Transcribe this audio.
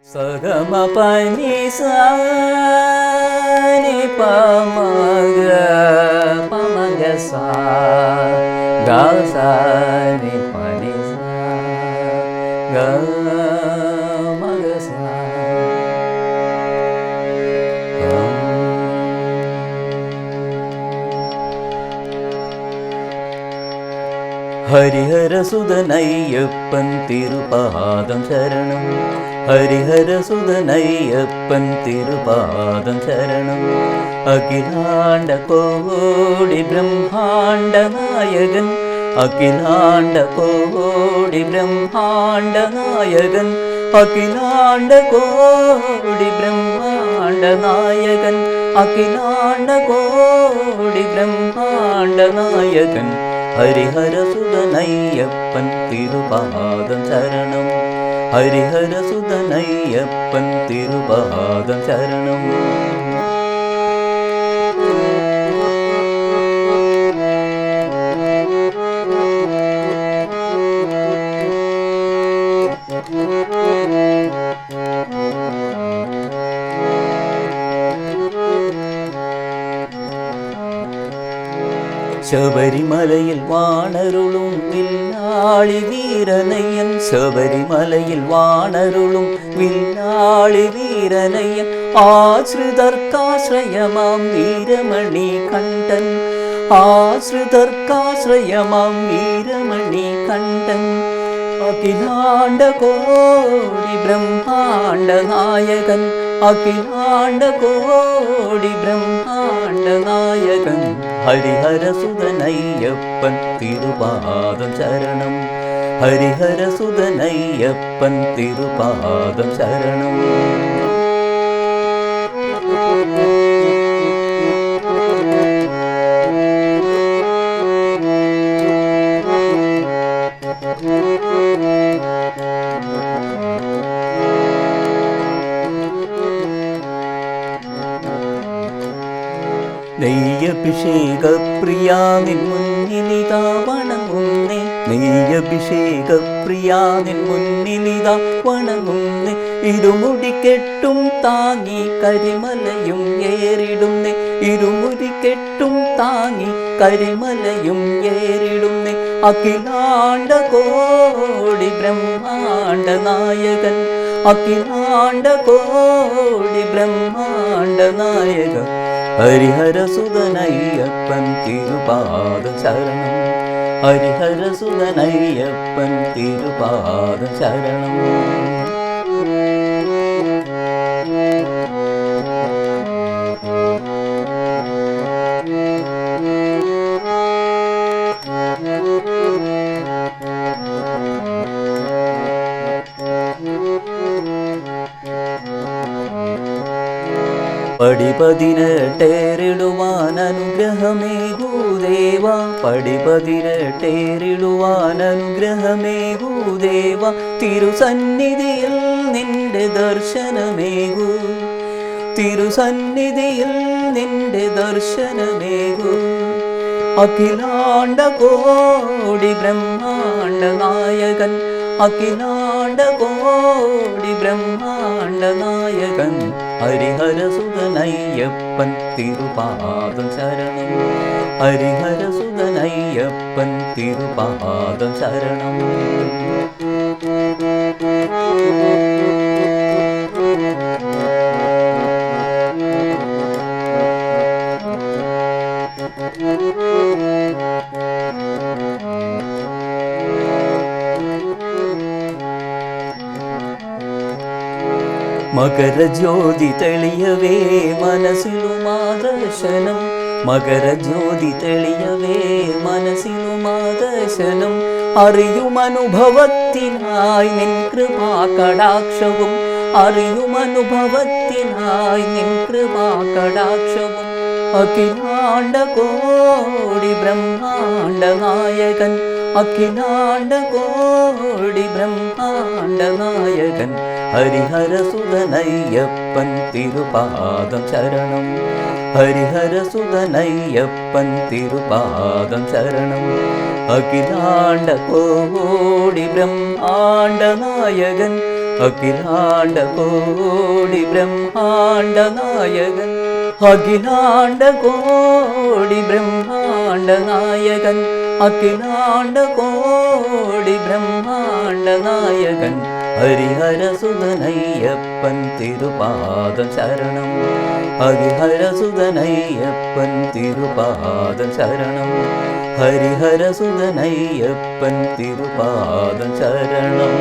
Sa mga pani Sagamapani sani pamanga pamanga sa gal sani ഹരിഹരസുതനയ്യപ്പൻ തിരുപാദം ശരണം. ഹരിഹരസുതനയ്യപ്പൻ തിരുപാദം ശരണം. അഖിലാണ്ട കോടി ബ്രഹ്മാണ്ട നായകൻ. അഖിലാണ്ട കോടി ബ്രഹ്മാണ്ട നായകൻ. അഖിലാണ്ട കോടി ബ്രഹ്മാണ്ട നായകൻ. അഖിലാണ്ട കോടി ബ്രഹ്മാണ്ട നായകൻ. ഹരിഹരസുതനയ്യപ്പൻ തിരുപാദം ശരണം. ഹരിഹരസുതനയ്യപ്പൻ തിരുപാദം ശരണം. ശബരിമലയിൽ വാണരുളും വില്ലാളി വീരനയ്യൻ ശബരിമലയിൽ വാണരുളും വില്ലാളി വീരനയ്യൻ ആശ്രിതർക്കാശ്രയമാം വീരമണി കണ്ഠൻ ആശ്രിതർക്കാശ്രയമാം വീരമണി കണ്ഠൻ അഖിലാണ്ട കോടി ബ്രഹ്മാണ്ട നായകൻ അഖിലാണ്ട കോടി ബ്രഹ്മാണ്ട നായകൻ ഹരിഹരസുതനയ്യപ്പൻ തിരുപാദം ശരണം. ഹരിഹരസുതനയ്യപ്പൻ തിരുപാദം ശരണം. നെയ്യഭിഷേക പ്രിയാ നിൻ മുന്നിലിതാ വണങ്ങുന്നേ. നെയ്യഭിഷേക പ്രിയാ നിൻ മുന്നിലിതാ വണങ്ങുന്നേ. ഇരുമുടി കെട്ടും താങ്ങി കരിമലയും ഏറിടുന്നേ. ഇരുമുടി കെട്ടും താങ്ങി കരിമലയും ഏറിടുന്നേ. അഖിലാണ്ട കോടി ബ്രഹ്മാണ്ട നായകൻ അഖിലാണ്ട കോടി ബ്രഹ്മാണ്ട നായകൻ ഹരിഹരസുതനയ്യപ്പൻ തിരുപാദ ശരണം ഹരിഹരസുതനയ്യപ്പൻ തിരുപാദ ശരണം പടിപതിനെട്ടേറിടുവാൻ അനുഗ്രഹമേകൂദേവ പടിപതിനെട്ടേറിടുവാൻ അനുഗ്രഹമേകൂദേവ തിരുസന്നിധിയിൽ നിന്റെ ദർശനമേകൂ തിരുസന്നിധിയിൽ നിന്റെ ദർശനമേകൂ അഖിലാണ്ട കോടി ബ്രഹ്മാണ്ട നായകൻ. അഖിലാണ്ട കോടി ബ്രഹ്മാണ്ട നായകൻ. ഹരിഹരസുതനയ്യപ്പൻ തിരുപാദം ശരണം. ഹരിഹരസുതനയ്യപ്പൻ തിരുപാദം ശരണം. മകരജ്യോതി തെളിയവേ മനസ്സിലുമാദർശനം മകരജ്യോതി തെളിയവേ മനസ്സിലുമാദർശനം അറിയുമനുഭവത്തിനായി നിൻ കൃപാ കടാക്ഷവും. അറിയുമനുഭവത്തിനായി നിൻ കൃപാ കടാക്ഷവും. അഖിലാണ്ട കോടി ബ്രഹ്മാണ്ട നായകൻ. അഖിലാണ്ട കോടി ബ്രഹ്മാണ്ട നായകൻ. ഹരിഹരസുതനയ്യപ്പൻ തിരുപാദം ശരണം. ഹരിഹരസുതനയ്യപ്പൻ തിരുപാദം ശരണം. അഖിലാണ്ട കോടി ബ്രഹ്മാണ്ട നായകൻ. അഖിലാണ്ട കോടി ബ്രഹ്മാണ്ട നായകൻ. അഖിലാണ്ട കോടി ബ്രഹ്മാണ്ട നായകൻ. അഖിലാണ്ട കോടി ബ്രഹ്മാണ്ട നായകൻ. ഹരിഹരസുതനയ്യപ്പൻ തിരുപാദം ശരണം. ഹരിഹരസുതനയ്യപ്പൻ തിരുപാദം ശരണം. ഹരിഹരസുതനയ്യപ്പൻ തിരുപാദം ശരണം.